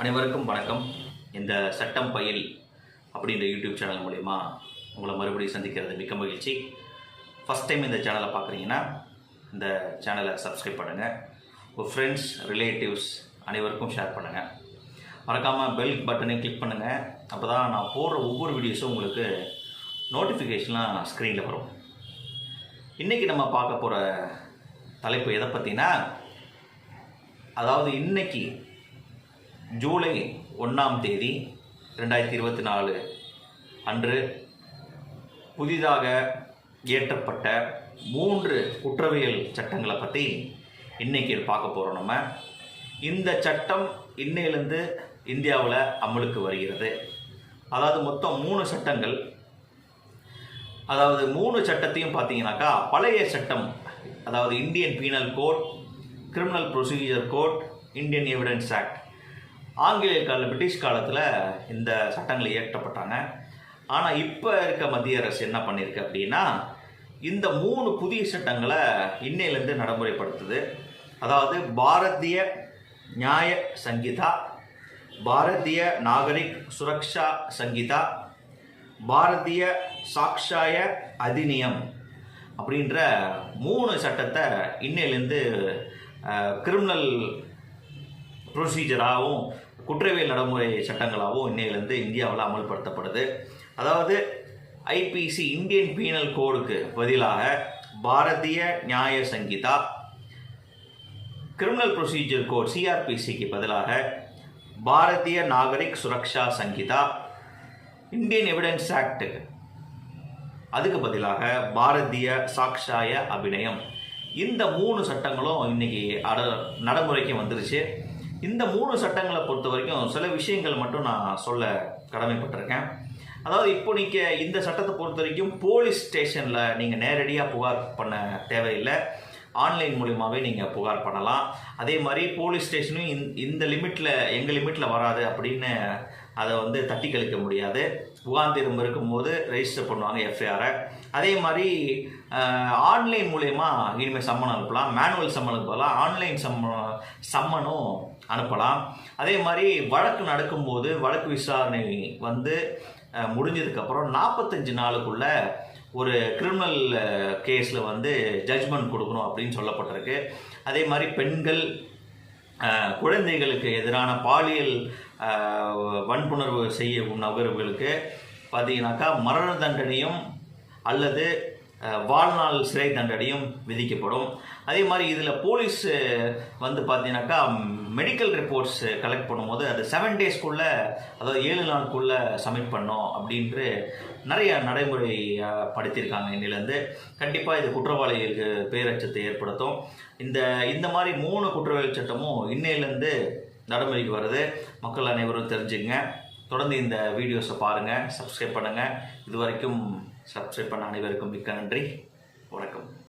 அனைவருக்கும் வணக்கம். இந்த சட்டம் பயில் அப்படின்ற யூடியூப் சேனல் மூலிமா உங்களை மறுபடியும் சந்திக்கிறது மிக்க மகிழ்ச்சி. ஃபஸ்ட் டைம் இந்த சேனலை பார்க்குறீங்கன்னா இந்த சேனலை சப்ஸ்கிரைப் பண்ணுங்கள் உங்கள் ஃப்ரெண்ட்ஸ் ரிலேட்டிவ்ஸ் அனைவருக்கும் ஷேர் பண்ணுங்கள் மறக்காமல் பெல் பட்டனை கிளிக் பண்ணுங்கள் அப்போ தான் நான் போடுற ஒவ்வொரு வீடியோஸும் உங்களுக்கு நோட்டிஃபிகேஷன்லாம் ஸ்க்ரீனில் வரும். இன்றைக்கி நம்ம பார்க்க போகிற தலைப்பு எதை பற்றினா அதாவது இன்றைக்கி ஜூலை ஒன்றாம் தேதி ரெண்டாயிரத்தி இருபத்தி நாலு அன்று புதிதாக இயற்றப்பட்ட மூன்று குற்றவியல் சட்டங்களை பற்றி இன்னைக்கு பார்க்க போகிறோம் நம்ம. இந்த சட்டம் இன்னையிலேருந்து இந்தியாவில் அமலுக்கு வருகிறது. அதாவது மொத்தம் மூணு சட்டங்கள். அதாவது மூணு சட்டத்தையும் பார்த்தீங்கன்னாக்கா பழைய சட்டம் அதாவது Indian penal code criminal procedure code Indian evidence act. ஆங்கிலேய கால பிரிட்டிஷ் காலத்தில் இந்த சட்டங்கள் இயற்றப்பட்டாங்க. ஆனால் இப்போ இருக்க மத்திய அரசு என்ன பண்ணியிருக்கு அப்படின்னா இந்த மூணு புதிய சட்டங்களை இன்னையிலேருந்து நடைமுறைப்படுத்துது. அதாவது பாரதிய நியாய சங்கீதா பாரதிய நாகரிக் சுரக்ஷா சங்கீதா பாரதிய சாக்ஷாய அதிநியம் அப்படின்ற மூணு சட்டத்தை இன்னையிலேருந்து கிரிமினல் ப்ரொசீஜராகவும் குற்றவியல் நடைமுறை சட்டங்களாகவும் இன்னையிலேருந்து இந்தியாவில் அமல்படுத்தப்படுது. அதாவது ஐபிசி இந்தியன் பீனல் கோடுக்கு பதிலாக Bharatiya Nyaya Sanhita criminal procedure code சிஆர்பிசிக்கு பதிலாக Bharatiya Nagarik Suraksha Sanhita Indian evidence act அதுக்கு பதிலாக பாரதிய சாக்ஷாய அபிநயம். இந்த மூணு சட்டங்களும் இன்னைக்கு அட நடைமுறைக்கு வந்துருச்சு. இந்த மூணு சட்டங்களை பொறுத்த வரைக்கும் சில விஷயங்கள் மட்டும் நான் சொல்ல கடமைப்பட்டிருக்கேன். அதாவது இப்போ நீங்கள் இந்த சட்டத்தை பொறுத்த வரைக்கும் போலீஸ் ஸ்டேஷனில் நீங்கள் நேரடியாக புகார் பண்ண தேவையில்லை. ஆன்லைன் மூலியமாகவே நீங்கள் புகார் பண்ணலாம். அதே மாதிரி போலீஸ் ஸ்டேஷனும் இந்த இந்த லிமிட்டில் எங்கள் லிமிட்டில் வராது அப்படின்னு அதை வந்து தட்டி கழிக்க முடியாது. புகாந்திரம் இருக்கும்போது ரெஜிஸ்டர் பண்ணுவாங்க எஃப்ஐஆரை அதே மாதிரி ஆன்லைன் மூலயமா இனிமேல் சம்மன் அனுப்பலாம். மேனுவல் சம்மன் அனுப்பலாம் ஆன்லைன் சம்ம சம்மனும் அனுப்பலாம். அதே மாதிரி வழக்கு நடக்கும்போது வழக்கு விசாரணை வந்து முடிஞ்சதுக்கப்புறம் நாற்பத்தஞ்சு நாளுக்குள்ள ஒரு கிரிமினல் கேஸில் வந்து ஜட்ஜ்மெண்ட் கொடுக்கணும் அப்படின்னு சொல்லப்பட்டிருக்கு. அதே மாதிரி பெண்கள் குழந்தைகளுக்கு எதிரான பாலியல் வன்புணர்வு செய்யும் நபர்களுக்கு பார்த்தீங்கன்னாக்கா மரண தண்டனையும் அல்லது வாழ்நாள் சிறை தண்டனையும் விதிக்கப்படும். அதே மாதிரி இதில் போலீஸ் வந்து பார்த்தீங்கன்னாக்கா மெடிக்கல் ரிப்போர்ட்ஸ் கலெக்ட் பண்ணும்போது அது செவன் டேஸ்க்குள்ளே அதாவது ஏழு நாளுக்குள்ளே சப்மிட் பண்ணோம் அப்படின்ட்டு நிறைய நடைமுறை படுத்தியிருக்காங்க இன்னிலேருந்து. கண்டிப்பாக இது குற்றவாளிகளுக்கு பேரச்சத்தை ஏற்படுத்தும். இந்த இந்த மாதிரி மூணு குற்றவியல் சட்டமும் இன்னையிலேருந்து நடைமுறைக்கு வருது. மக்கள் அனைவரும் தெரிஞ்சுங்க தொடர்ந்து இந்த வீடியோஸை பாருங்கள் சப்ஸ்கிரைப் பண்ணுங்கள் இது வரைக்கும் சப்ஸ்கிரைப் பண்ண அனைவருக்கும் மிக்க நன்றி. வணக்கம்.